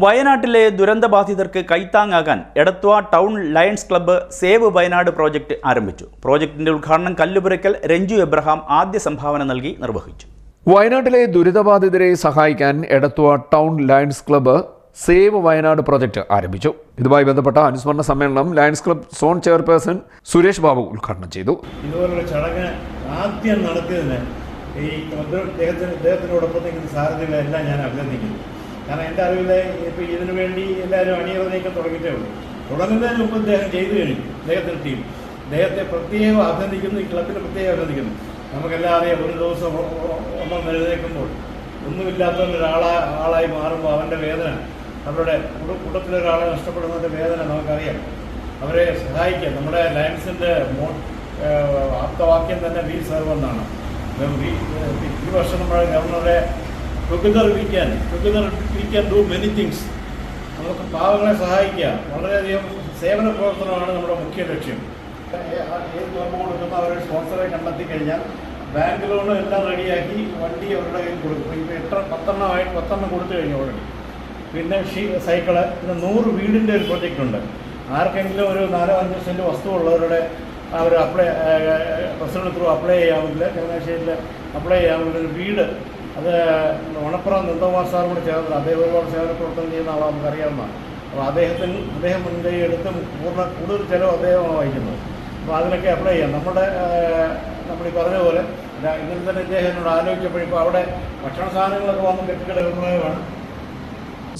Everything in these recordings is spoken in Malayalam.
വയനാട്ടിലെ ദുരന്തബാധിതർക്ക് കൈത്താങ്ങാകാൻ Edathua town Lions club save Wayanad project ആരംഭിച്ചു. പ്രോജക്റ്റിന്റെ ഉദ്ഘാടനം കല്ലുപുരയ്ക്കൽ രഞ്ജു എബ്രഹാം ആദ്യ സംഭാവന നൽകി നിർവഹിച്ചു. വയനാട്ടിലെ ദുരിതബാധിതരെ സഹായിക്കാൻ Edathua town Lions club save Wayanad project ആരംഭിച്ചു. ഇതുമായി ബന്ധപ്പെട്ട അനുസ്മരണ സമ്മേളനം Lions club zone chairperson Suresh Babu ഉദ്ഘാടനം ചെയ്തു. ഇതുപോലുള്ള ചടങ്ങ് ആദ്യം നടത്തിയതിന് ഈ ക്ലബ്ബ് അദ്ദേഹത്തിനോടൊപ്പം നിൽക്കുന്ന സാരഥികളെല്ലാം ഞാൻ അഭിനന്ദിക്കുന്നു. കാരണം എന്റെ അറിവിൽ ഇപ്പോൾ ഇതിനു വേണ്ടി എല്ലാവരും അണിയറ നീക്കം തുടങ്ങിയിട്ടേ ഉള്ളൂ. തുടങ്ങുന്നതിന് മുമ്പ് ഇദ്ദേഹം ചെയ്തു കഴിഞ്ഞു അദ്ദേഹത്തിന്റെ ടീം. അദ്ദേഹത്തെ പ്രത്യേകം അഭിനന്ദിക്കുന്നു ഈ ക്ലബിനെ പ്രത്യേകം അഭിനന്ദിക്കുന്നു. നമുക്കെല്ലാം അറിയാം ഒരു ദിവസം ഒന്നും എഴുന്നേൽക്കുമ്പോൾ ഒന്നുമില്ലാത്ത ഒരാളാ ആളായി മാറുമ്പോൾ അവന്റെ വേദന അവരുടെ കുടു- കൂട്ടത്തിലൊരാളെ നഷ്ടപ്പെടുന്നതിന്റെ വേദന നമുക്കറിയാം. അവരെ സഹായിക്കുക നമ്മുടെ ലയൻസിന്റെ മോ ആപ്തവാക്യം തന്നെ വി സെർവ് എന്നാണ് ഈ വർഷം നമ്മുടെ ഗവർണറെ together we can together we can do many things നമുക്ക് പാവങ്ങളെ സഹായിക്കുക. വളരെയധികം സേവന പ്രവർത്തനമാണ് നമ്മുടെ മുഖ്യ ലക്ഷ്യം. ഏത് ക്ലബ്ബ് കൊടുക്കുന്ന അവരുടെ സ്പോൺസറെ കണ്ടെത്തി കഴിഞ്ഞാൽ ബാങ്ക് ലോൺ എല്ലാം റെഡിയാക്കി വണ്ടി അവരുടെ കയ്യിൽ കൊടുക്കും. ഇപ്പോൾ എത്ര പത്തെണ്ണമായിട്ട് പത്തെണ്ണം കൊടുത്തു കഴിഞ്ഞു ഓൾറെഡി പിന്നെ ഷീ സൈക്കിൾ പിന്നെ നൂറ് വീടിന്റെ ഒരു പ്രൊജക്റ്റ് ഉണ്ട്. ആർക്കെങ്കിലും ഒരു നാലോ അഞ്ചോ സെന്റ് വസ്തു ഉള്ളവരുടെ അവർ അപ്ലൈ പ്രസിഡന്റ് ത്രൂ അപ്ലൈ ചെയ്യാമെങ്കിൽ ചങ്ങനാശ്ശേരിയിൽ അപ്ലൈ ചെയ്യാമെങ്കിൽ ഒരു വീട് അത് മണപ്പുറം നന്ദകുമാർ സാറും കൂടെ ചേർന്ന് അദ്ദേഹം ഒരുപാട് സേവന പ്രവർത്തനം ചെയ്യുന്ന ആളാണ് നമുക്കറിയാവുന്നതാണ് അപ്പോൾ അദ്ദേഹത്തിന് അദ്ദേഹം മുൻകൈ എടുത്ത് പൂർണ കൂടുതൽ ചിലവ് അദ്ദേഹമാണ് വഹിക്കുന്നത്. അപ്പോൾ അതിനൊക്കെ അപ്ലൈ ചെയ്യാം. നമ്മുടെ നമ്മൾ ഈ പറഞ്ഞ പോലെ ഇന്നലെ തന്നെ ഇദ്ദേഹം എന്നോട് ആലോചിച്ചപ്പോൾ ഇപ്പോൾ അവിടെ ഭക്ഷണ സാധനങ്ങളൊക്കെ വന്ന് കെട്ടിക്കിടക്കുന്നതാണ്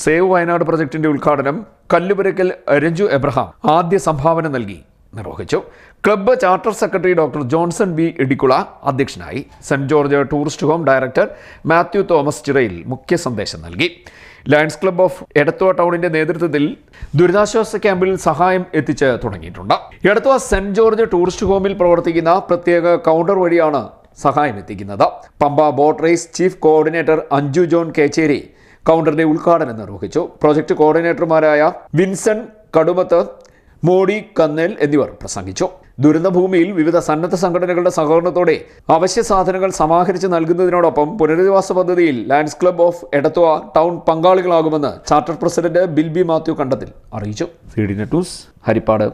സേവ് വയനാട് പ്രൊജക്ടിന്റെ ഉദ്ഘാടനം കല്ലുപുരക്കൽ രഞ്ജു എബ്രഹാം ആദ്യ സംഭാവന നൽകി. നിർവഹിച്ചു. Club charter secretary doctor Johnson B Idicula അധ്യക്ഷനായി. Saint George tourist home director Mathew Thomas Chirayil മുഖ്യ സന്ദേശം നൽകി. ലയൺസ് ക്ലബ്ബ് ഓഫ് എടത്വ ടൗണിന്റെ നേതൃത്വത്തിൽ ദുരിതാശ്വാസ ക്യാമ്പിൽ സഹായം എത്തിച്ച് തുടങ്ങിയിട്ടുണ്ട്. എടത്വ സെന്റ് ജോർജ് ടൂറിസ്റ്റ് ഹോമിൽ പ്രവർത്തിക്കുന്ന പ്രത്യേക കൗണ്ടർ വഴിയാണ് സഹായം എത്തിക്കുന്നത്. Pamba boat race chief coordinator Anju John Kechery കൗണ്ടറിന്റെ ഉദ്ഘാടനം നിർവഹിച്ചു. പ്രോജക്ട് കോർഡിനേറ്റർമാരായ വിൻസൺ കടുമത്ത് മോഡി കന്നേൽ എന്നിവർ പ്രസംഗിച്ചു. ദുരന്തഭൂമിയിൽ വിവിധ സന്നദ്ധ സംഘടനകളുടെ സഹകരണത്തോടെ അവശ്യ സാധനങ്ങൾ സമാഹരിച്ച് നൽകുന്നതിനോടൊപ്പം പുനരധിവാസ പദ്ധതിയിൽ Lions club of Edathua town പങ്കാളികളാകുമെന്ന് charter president Bilby Mathew Kandathil അറിയിച്ചു. C D net news Haripad.